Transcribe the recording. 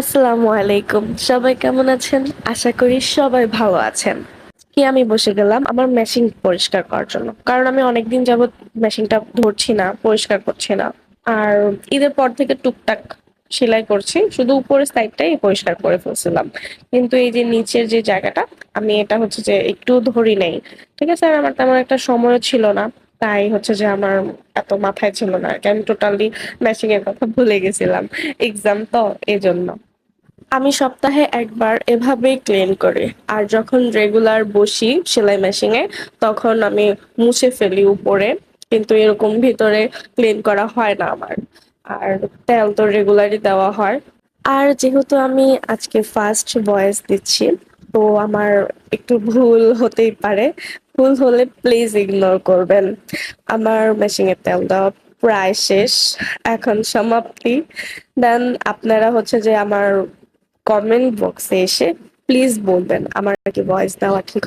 আসসালামু আলাইকুম। সবাই কেমন আছেন? আশা করি সবাই ভালো আছেন। কি আমি বসে গেলাম আমার মেশিন পরিষ্কার করার জন্য। কারণ আমি অনেকদিন যাবত মেশিনটা ধরছি না, পরিষ্কার করছি না। আর ঈদের পর থেকে টুকটাক সেলাই করছি, শুধু উপরের সাইডটাই পরিষ্কার করে ফেলছিলাম। কিন্তু এই যে নিচের যে জায়গাটা, আমি এটা হচ্ছে যে একটু ধরি নাই। ঠিক আছে? আর আমার তেমন একটা সময় ছিল না। তাই হচ্ছে যে আমার এত মাথায় ছিল না আমি টোটালি ম্যাচিং এর কথা ভুলে গেছিলাম। এক্সাম তো এই জন্য আমি সপ্তাহে একবার এভাবেই ক্লিন করি। আর যখন রেগুলার বসি সেলাই মেশিনে তখন আমি মুছে ফেলি উপরে। কিন্তু এরকম ভিতরে ক্লিন করা হয় না আমার। আর তেল তো রেগুলারই দেওয়া হয়। আর যেহেতু আমি আজকে ফার্স্ট ভয়েস দিচ্ছি, তো আমার একটু ভুল হতেই পারে। ভুল হলে প্লিজ ইগনোর করবেন। আমার মেশিনের তেল দেওয়া প্রায় শেষ। এখন সমাপ্তি। দেন আপনারা হচ্ছে যে আমার কমেন্ট বক্সে এসে প্লিজ বলবেন আমার কি ভয়েস দেওয়া ঠিক